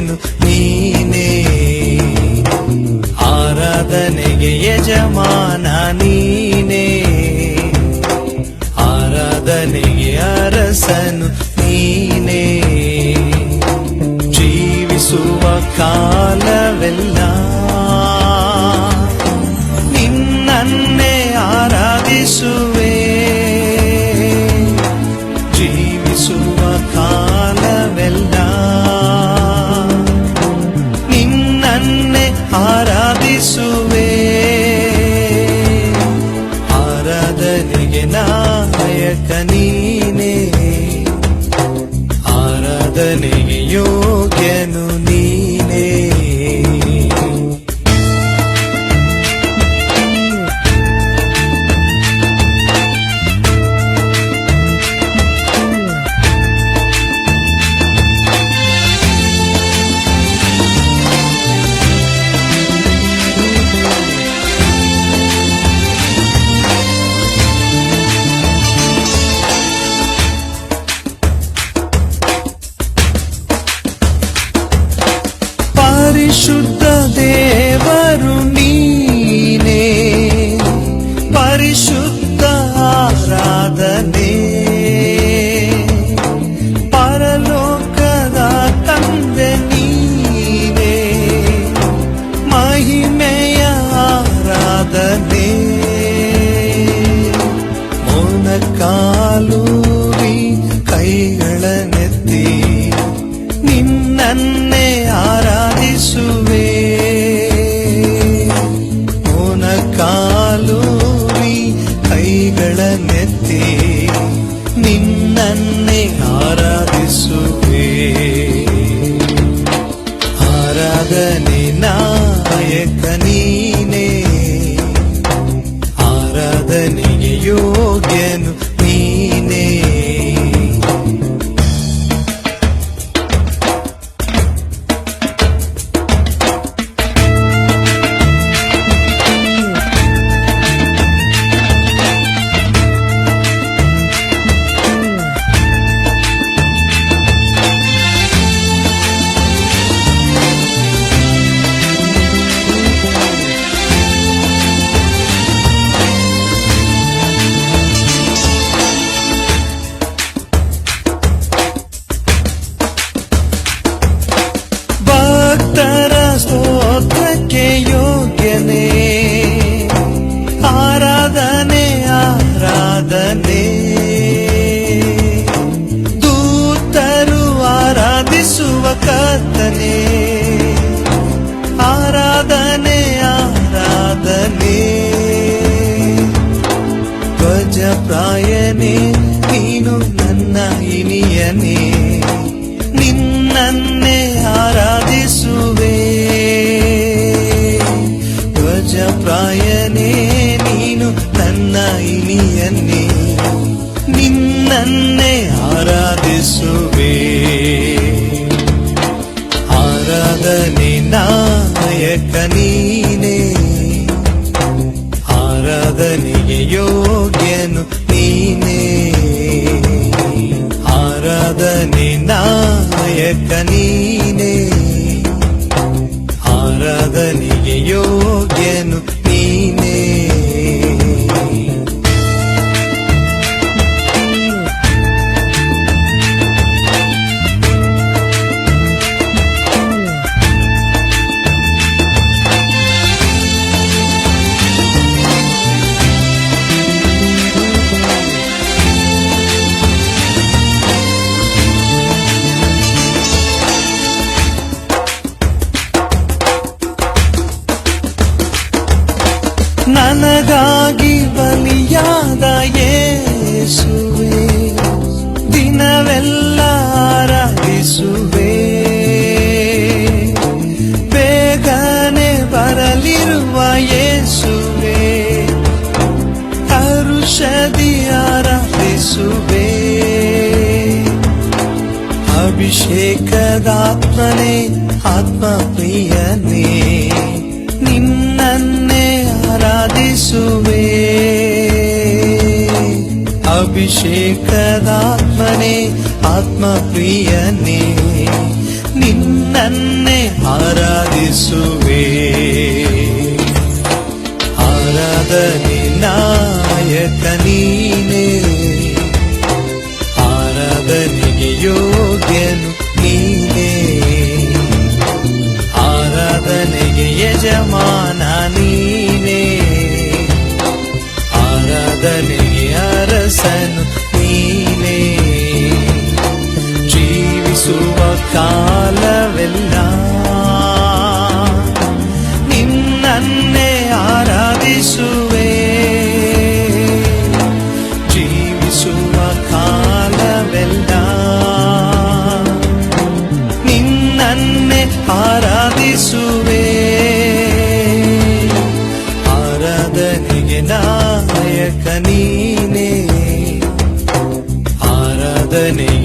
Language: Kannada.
ಯೋಗ್ಯನು ನೀನೇ. ಆರಾಧನೆಗೆ ಯಜಮಾನ ನೀನೇ. ಆರಾಧನೆಗೆ ಅರಸನು ನೀನೇ. ಜೀವಿಸುವ ಕಾಲವೆಲ್ಲ ಆರಾಧನೆಗೆ ನಾಯಕ ನೀನೇ ಆರಾಧನೆಗೆ ಯೋಗ್ಯನು ನೀನೇ ಪರಿಶುದ್ಧ ದೇವರು ನೀನೇ ಪರಿಶುದ್ಧ ಆರಾಧನೆ ಪರಲೋಕದ ತಂದೆ ನೀನೇ ಮಹಿಮೆಯ ಆರಾಧನೆ ಮೊನಕಾಲೂರಿ ಕೈಗಳನ್ನೆತ್ತಿ ಕೈಗಳನ್ನೆತ್ತಿ ನಿನ್ನನ್ನೇ ಆರಾಧಿಸುವೆ. ಆರಾಧನೆ ನಾಯಕ ನೀನೇ. ಆರಾಧನೆಗೆ ಯೋಗ್ಯನು ನೀನೇ. ಧ್ವಜ ಪ್ರಾಯನೇ ನೀನು ನನ್ನ ಇನಿಯನೇ ನಿನ್ನನ್ನೇ ಆರಾಧಿಸುವೆ. ಧ್ವಜ ನೀನು ನನ್ನ ಇನಿಯನ್ನೇ ನಿನ್ನನ್ನೇ ಆರಾಧಿಸುವೆ. ಆರಾಧನೆ ನಾಯಕ ನೀನೇ. ಆರಾಧನೆಗೆ ಯೋಗ್ಯನು ನೀನೇ. ಆರಾಧನೆ ನಾಯಕ ನೀನೇ ಯೇಸುವೆ ದಿನವೆಲ್ಲ ಆರಾಧಿಸುವೆ. ಬೇಗನೆ ಬರಲಿರುವ ಯೇಸುವೆ. ಹರುಷದಿ ಆರಾಧಿಸುವೆ. ಅಭಿಷೇಕದಾತ್ಮನೇ ಆತ್ಮ ಅಭಿಷೇಕದಾತ್ಮನೇ ಆತ್ಮ ಪ್ರಿಯನೇ ನಿನ್ನನ್ನೇ ಆರಾಧಿಸುವೆ ಆರಾಧನೆ ನಾಯಕ ನೀನೇ. ನೀನೇ